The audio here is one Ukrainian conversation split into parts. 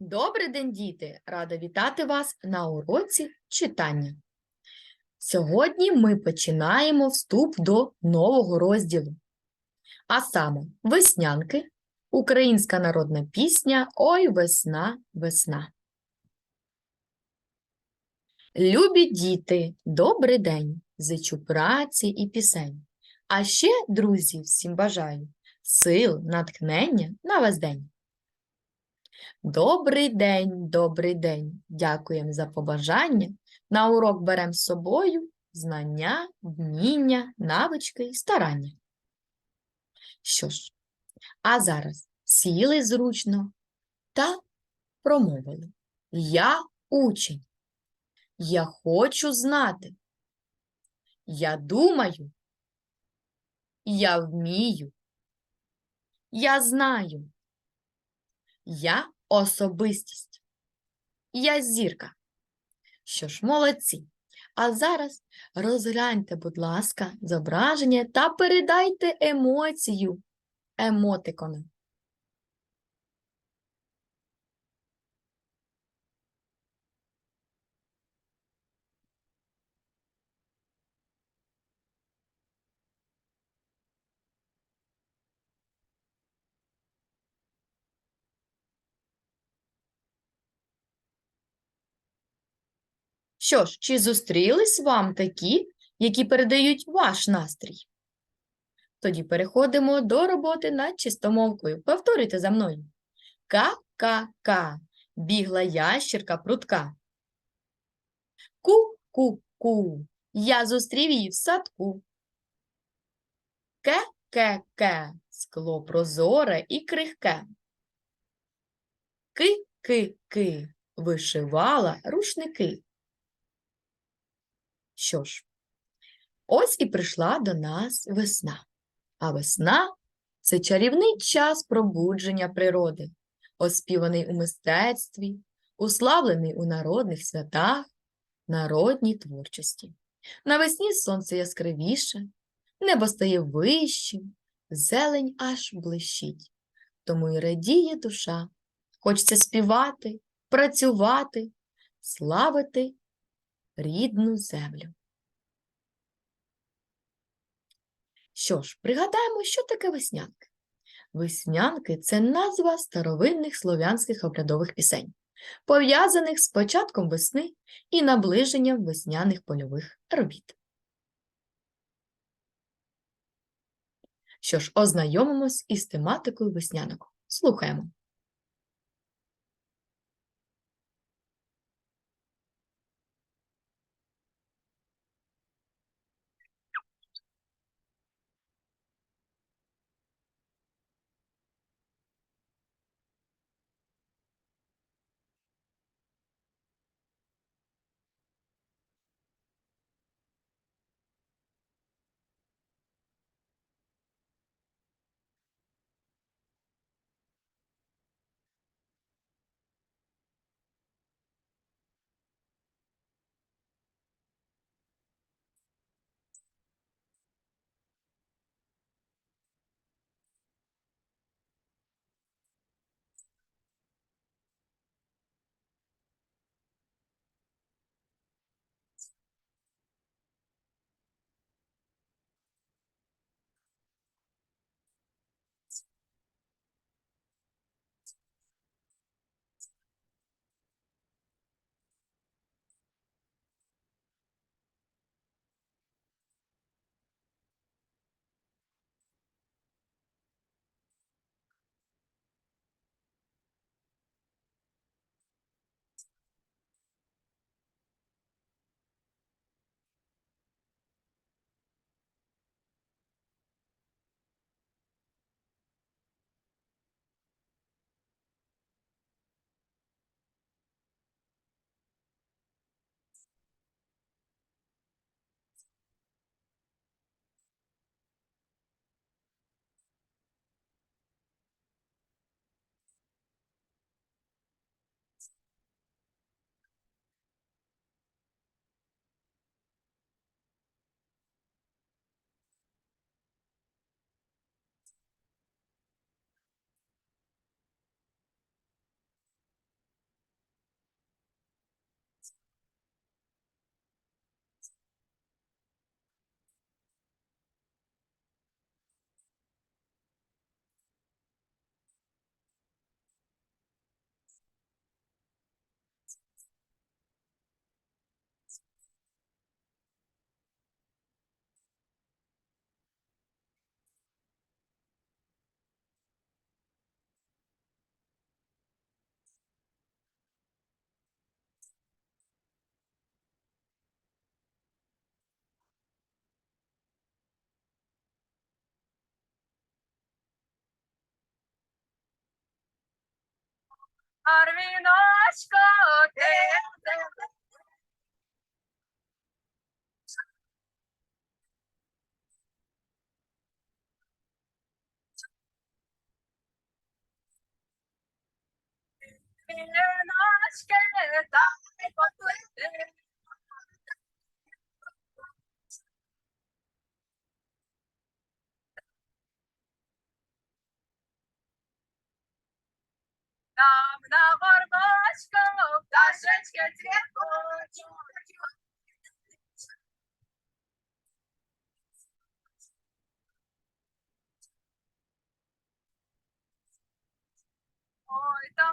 Добрий день, діти! Рада вітати вас на уроці читання. Сьогодні ми починаємо вступ до нового розділу. А саме веснянки, українська народна пісня Ой весна, весна. Любі діти, добрий день! Зичу праці і пісень. А ще, друзі, всім бажаю сил, натхнення на весь день. Добрий день, добрий день. Дякуємо за побажання. На урок беремо з собою знання, вміння, навички і старання. Що ж, а зараз сіли зручно та промовили. Я учень. Я хочу знати. Я думаю. Я вмію. Я знаю. Я особистість. Я зірка. Що ж, молодці. А зараз розгляньте, будь ласка, зображення та передайте емоцію емотиконом. Що ж, чи зустрілись вам такі, які передають ваш настрій? Тоді переходимо до роботи над чистомовкою. Повторюйте за мною. Ка-ка-ка. Бігла ящірка прутка. Ку-ку-ку. Я зустрів її в садку. Ке-ке-ке. Скло прозоре і крихке. Ки-ки-ки. Вишивала рушники. Що ж, ось і прийшла до нас весна. А весна це чарівний час пробудження природи, оспіваний у мистецтві, уславлений у народних святах, народній творчості. Навесні сонце яскравіше, небо стає вищим, зелень аж блищить. Тому й радіє душа. Хочеться співати, працювати, славити рідну землю. Що ж, пригадаємо, що таке веснянки. Веснянки це назва старовинних слов'янських обрядових пісень, пов'язаних з початком весни і наближенням весняних польових робіт. Що ж, ознайомимось із тематикою веснянок. Слухаємо. Arvinoshko Там на горбочку пташечки цвітуть. Ой, там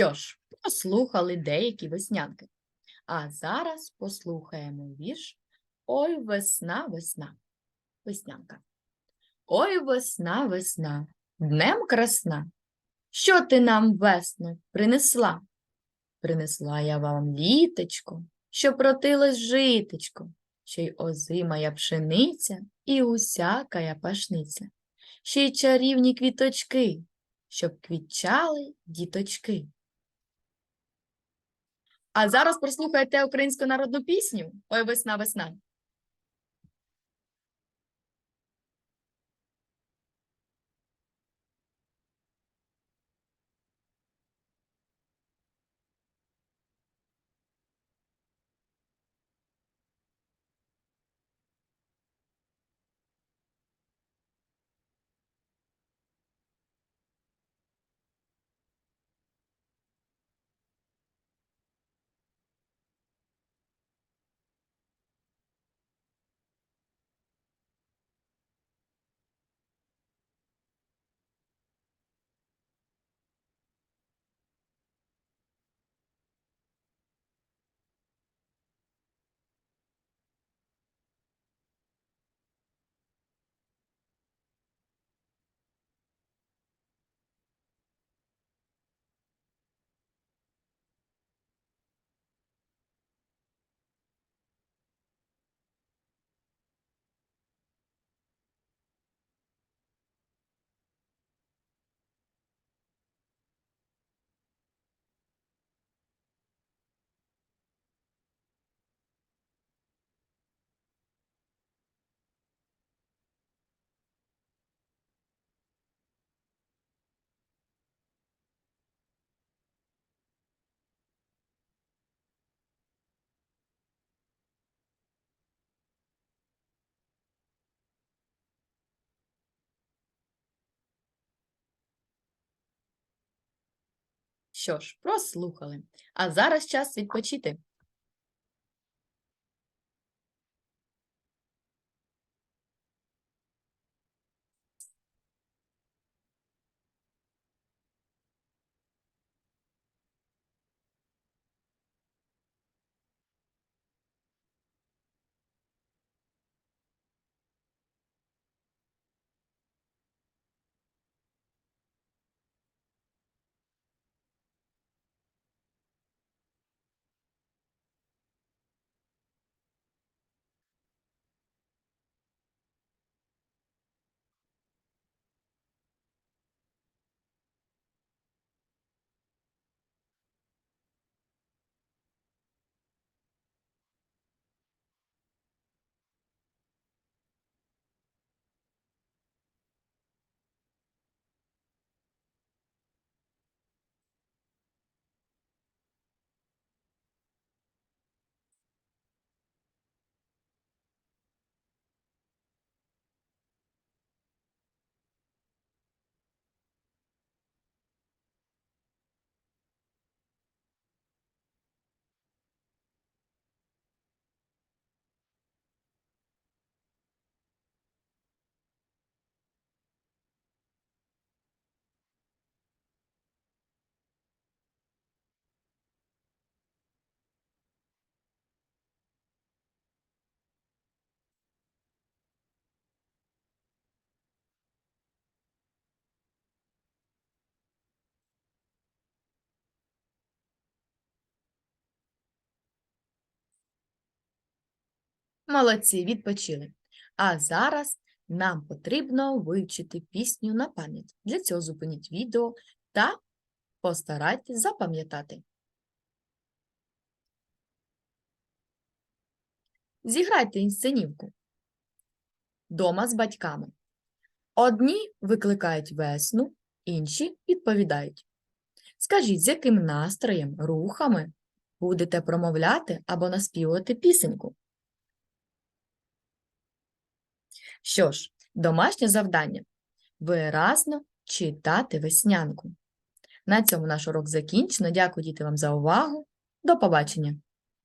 Що ж, послухали деякі веснянки. А зараз послухаємо вірш Ой, весна, весна. Веснянка. Ой, весна, весна, днем красна. Що ти нам, весно, принесла? Принесла я вам літочко, що протилось житечко, ще й озимая пшениця і усякая пашниця, ще й чарівні квіточки, щоб квітчали діточки. А зараз прослухайте українську народну пісню Ой, весна, весна. Що ж, прослухали. А зараз час відпочити. Молодці, відпочили. А зараз нам потрібно вивчити пісню на пам'ять. Для цього зупиніть відео та постарайтесь запам'ятати. Зіграйте інсценівку. Дома з батьками. Одні викликають весну, інші відповідають. Скажіть, з яким настроєм, рухами будете промовляти або наспівувати пісеньку? Що ж, домашнє завдання виразно читати веснянку. На цьому наш урок закінчено. Дякую діти вам за увагу. До побачення!